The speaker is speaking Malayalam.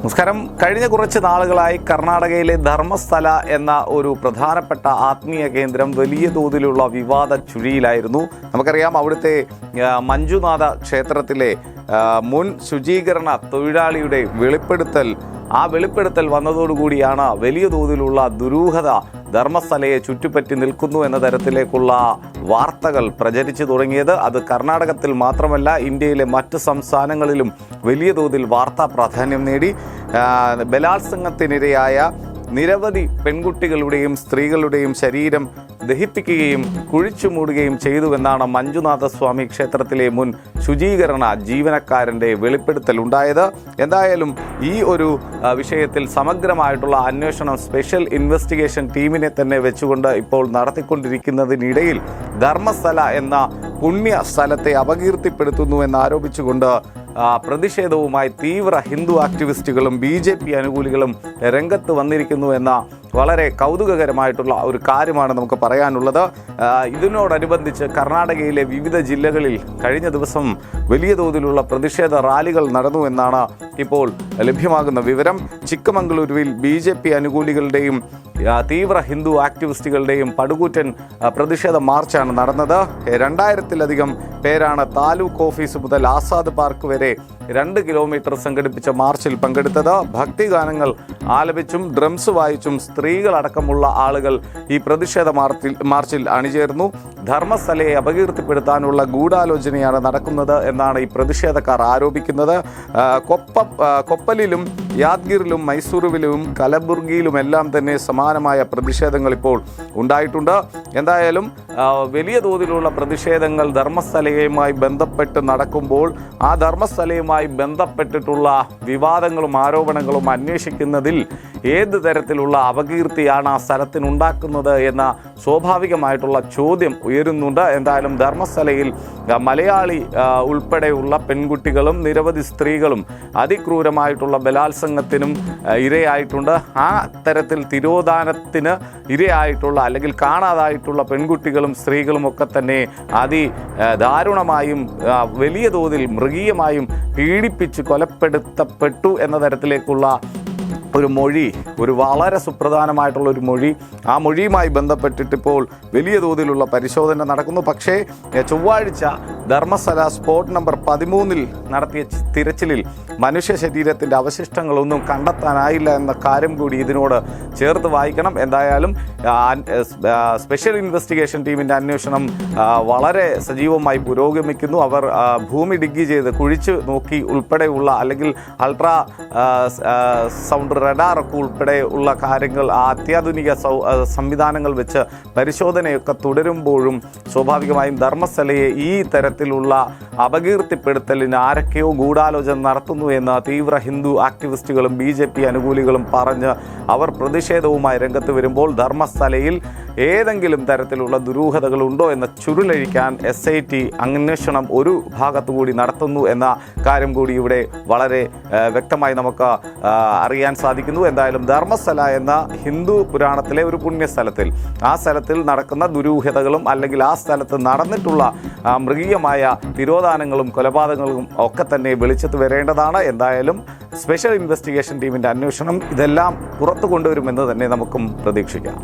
നമസ്കാരം. കഴിഞ്ഞ കുറച്ച് നാളുകളായി കർണാടകയിലെ ധർമ്മസ്ഥല എന്ന ഒരു പ്രധാനപ്പെട്ട ആത്മീയ കേന്ദ്രം വലിയ തോതിലുള്ള വിവാദ ചുഴിയിലായിരുന്നു. നമുക്കറിയാം അവിടുത്തെ മഞ്ജുനാഥ ക്ഷേത്രത്തിലെ മുൻ ശുചീകരണ തൊഴിലാളിയുടെ വെളിപ്പെടുത്തൽ. ആ വെളിപ്പെടുത്തൽ വന്നതോടുകൂടിയാണ് വലിയ തോതിലുള്ള ദുരൂഹത ധർമ്മസ്ഥലയെ ചുറ്റിപ്പറ്റി നിൽക്കുന്നു എന്ന തരത്തിലേക്കുള്ള വാർത്തകൾ പ്രചരിച്ചു തുടങ്ങിയത്. അത് കർണാടകത്തിൽ മാത്രമല്ല ഇന്ത്യയിലെ മറ്റ് സംസ്ഥാനങ്ങളിലും വലിയ തോതിൽ വാർത്താ പ്രാധാന്യം നേടി. ബലാത്സംഗത്തിനിരയായ നിരവധി പെൺകുട്ടികളുടെയും സ്ത്രീകളുടെയും ശരീരം ദഹിപ്പിക്കുകയും കുഴിച്ചു മൂടുകയും ചെയ്തുവെന്നാണ് മഞ്ജുനാഥ സ്വാമി ക്ഷേത്രത്തിലെ മുൻ ശുചീകരണ ജീവനക്കാരന്റെ വെളിപ്പെടുത്തൽ ഉണ്ടായത്. എന്തായാലും ഈ ഒരു വിഷയത്തിൽ സമഗ്രമായിട്ടുള്ള അന്വേഷണം സ്പെഷ്യൽ ഇൻവെസ്റ്റിഗേഷൻ ടീമിനെ തന്നെ വെച്ചുകൊണ്ട് ഇപ്പോൾ നടത്തിക്കൊണ്ടിരിക്കുന്നതിനിടയിൽ ധർമ്മസ്ഥല എന്ന പുണ്യ സ്ഥലത്തെ അപകീർത്തിപ്പെടുത്തുന്നു എന്നാരോപിച്ചുകൊണ്ട് പ്രതിഷേധവുമായി തീവ്ര ഹിന്ദു ആക്ടിവിസ്റ്റുകളും ബി ജെ പി അനുകൂലികളും രംഗത്ത് വന്നിരിക്കുന്നു എന്ന വളരെ കൗതുകകരമായിട്ടുള്ള ഒരു കാര്യമാണ് നമുക്ക് പറയാനുള്ളത്. ഇതിനോടനുബന്ധിച്ച് കർണാടകയിലെ വിവിധ ജില്ലകളിൽ കഴിഞ്ഞ ദിവസം വലിയ തോതിലുള്ള പ്രതിഷേധ റാലികൾ നടന്നു എന്നാണ് ഇപ്പോൾ ലഭ്യമാകുന്ന വിവരം. ചിക്കമംഗളൂരുവിൽ ബി ജെ പി അനുകൂലികളുടെയും തീവ്ര ഹിന്ദു ആക്ടിവിസ്റ്റുകളുടെയും പടുകൂറ്റൻ പ്രതിഷേധ മാർച്ചാണ് നടന്നത്. രണ്ടായിരത്തിലധികം പേരാണ് താലൂക്ക് ഓഫീസ് മുതൽ ആസാദ് പാർക്ക് വരെ രണ്ട് കിലോമീറ്റർ സംഘടിപ്പിച്ച മാർച്ചിൽ പങ്കെടുത്തത്. ഭക്തിഗാനങ്ങൾ ആലപിച്ചും ഡ്രംസ് വായിച്ചും സ്ത്രീകളടക്കമുള്ള ആളുകൾ ഈ പ്രതിഷേധ മാർച്ചിൽ മാർച്ചിൽ അണിചേർന്നു. ധർമ്മസ്ഥലയെ അപകീർത്തിപ്പെടുത്താനുള്ള ഗൂഢാലോചനയാണ് നടക്കുന്നത് എന്നാണ് ഈ പ്രതിഷേധക്കാർ ആരോപിക്കുന്നത്. കൊപ്പ കൊപ്പലിലും യാദ്ഗിറിലും മൈസൂറുവിലും കലബുർഗിയിലുമെല്ലാം തന്നെ സമാനമായ പ്രതിഷേധങ്ങൾ ഇപ്പോൾ ഉണ്ടായിട്ടുണ്ട്. എന്തായാലും വലിയ തോതിലുള്ള പ്രതിഷേധങ്ങൾ ധർമ്മസ്ഥലയുമായി ബന്ധപ്പെട്ട് നടക്കുമ്പോൾ ആ ധർമ്മസ്ഥലയുമായി ബന്ധപ്പെട്ടിട്ടുള്ള വിവാദങ്ങളും ആരോപണങ്ങളും അന്വേഷിക്കുന്നതിൽ ഏത് തരത്തിലുള്ള അപകീർത്തിയാണ് ആ സ്ഥലത്തിനുണ്ടാക്കുന്നത് എന്ന സ്വാഭാവികമായിട്ടുള്ള ചോദ്യം ഉയരുന്നുണ്ട്. എന്തായാലും ധർമ്മസ്ഥലയിൽ മലയാളി ഉൾപ്പെടെയുള്ള പെൺകുട്ടികളും നിരവധി സ്ത്രീകളും അതിക്രൂരമായിട്ടുള്ള ബലാത്സംഗത്തിനും ഇരയായിട്ടുണ്ട്. ആ തരത്തിൽ തിരോധാനത്തിന് ഇരയായിട്ടുള്ള അല്ലെങ്കിൽ കാണാതായിട്ടുള്ള പെൺകുട്ടികളും സ്ത്രീകളും ഒക്കെ തന്നെ അതി ദാരുണമായും വലിയ തോതിൽ മൃഗീയമായും പീഡിപ്പിച്ച് കൊലപ്പെടുത്തപ്പെട്ടു എന്ന തരത്തിലേക്കുള്ള ഒരു മൊഴി ഒരു വളരെ സുപ്രധാനമായിട്ടുള്ള ഒരു മൊഴി. ആ മൊഴിയുമായി ബന്ധപ്പെട്ടിട്ടിപ്പോൾ വലിയ തോതിലുള്ള പരിശോധന നടക്കുന്നു. പക്ഷേ ചൊവ്വാഴ്ച ധർമ്മസ്ഥല സ്പോട്ട് നമ്പർ പതിമൂന്നിൽ നടത്തിയ തിരച്ചിലിൽ മനുഷ്യ ശരീരത്തിന്റെ അവശിഷ്ടങ്ങളൊന്നും കണ്ടെത്താനായില്ല എന്ന കാര്യം കൂടി ഇതിനോട് ചേർത്ത് വായിക്കണം. എന്തായാലും സ്പെഷ്യൽ ഇൻവെസ്റ്റിഗേഷൻ ടീമിന്റെ അന്വേഷണം വളരെ സജീവമായി പുരോഗമിക്കുന്നു. അവർ ഭൂമി ഡിഗ്ഗി ചെയ്ത് കുഴിച്ച് നോക്കി ഉൾപ്പെടെയുള്ള അല്ലെങ്കിൽ അൾട്രാ സൗണ്ട് റഡാർ ഒക്കെ ഉൾപ്പെടെ കാര്യങ്ങൾ അത്യാധുനിക സംവിധാനങ്ങൾ വെച്ച് പരിശോധനയൊക്കെ തുടരുമ്പോഴും സ്വാഭാവികമായും ധർമ്മസ്ഥലയെ ഈ തരത്തിലുള്ള അപകീർത്തിപ്പെടുത്തലിന് ആരൊക്കെയോ ഗൂഢാലോചന നടത്തുന്നു എന്ന് തീവ്ര ഹിന്ദു ആക്ടിവിസ്റ്റുകളും ബി അനുകൂലികളും പറഞ്ഞ് അവർ പ്രതിഷേധവുമായി രംഗത്ത് വരുമ്പോൾ ധർമ്മസ്ഥലയിൽ ഏതെങ്കിലും തരത്തിലുള്ള ദുരൂഹതകളുണ്ടോ എന്ന ചുരുളഴിക്കാൻ എസ് ഐ ടി അന്വേഷണം ഒരു ഭാഗത്തു കൂടി നടത്തുന്നു എന്ന കാര്യം കൂടി ഇവിടെ വളരെ വ്യക്തമായി നമുക്ക് അറിയാൻ സാധിക്കുന്നു. എന്തായാലും ധർമ്മസ്ഥല എന്ന ഹിന്ദു പുരാണത്തിലെ ഒരു പുണ്യസ്ഥലത്തിൽ ആ സ്ഥലത്തിൽ നടക്കുന്ന ദുരൂഹതകളും അല്ലെങ്കിൽ ആ സ്ഥലത്ത് നടന്നിട്ടുള്ള മൃഗീയമായ തിരോധാനങ്ങളും കൊലപാതകങ്ങളും ഒക്കെ തന്നെ വെളിച്ചത്ത് വരേണ്ടതാണ്. എന്തായാലും സ്പെഷ്യൽ ഇൻവെസ്റ്റിഗേഷൻ ടീമിന്റെ അന്വേഷണം ഇതെല്ലാം പുറത്തു കൊണ്ടുവരുമെന്ന് തന്നെ നമുക്കും പ്രതീക്ഷിക്കാം.